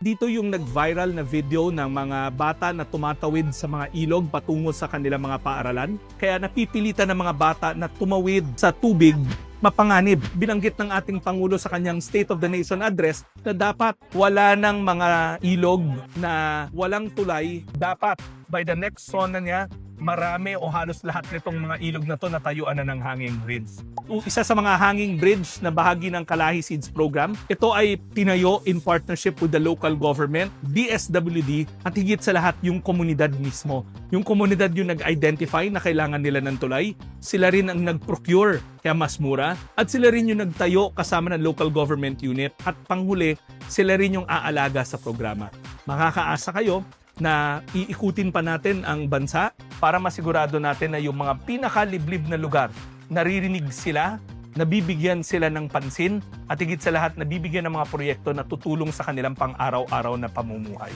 Dito yung nag-viral na video ng mga bata na tumatawid sa mga ilog patungo sa kanilang mga paaralan. Kaya napipilitan ng mga bata na tumawid sa tubig mapanganib. Binanggit ng ating Pangulo sa kanyang State of the Nation address na dapat wala ng mga ilog na walang tulay. Dapat by the next zona niya, marami o halos lahat nitong mga ilog na to natayuan na ng hanging bridge. Isa sa mga hanging bridge na bahagi ng Kalahi Seeds Program, ito ay tinayo in partnership with the local government, DSWD, at higit sa lahat yung komunidad mismo. Yung komunidad yung nag-identify na kailangan nila ng tulay, sila rin ang nag-procure kaya mas mura, at sila rin yung nagtayo kasama ng local government unit, at panghuli, sila rin yung aalaga sa programa. Makakaasa kayo na iikutin pa natin ang bansa para masigurado natin na yung mga pinakaliblib na lugar, naririnig sila, nabibigyan sila ng pansin, at higit sa lahat, nabibigyan ng mga proyekto na tutulong sa kanilang pang-araw-araw na pamumuhay.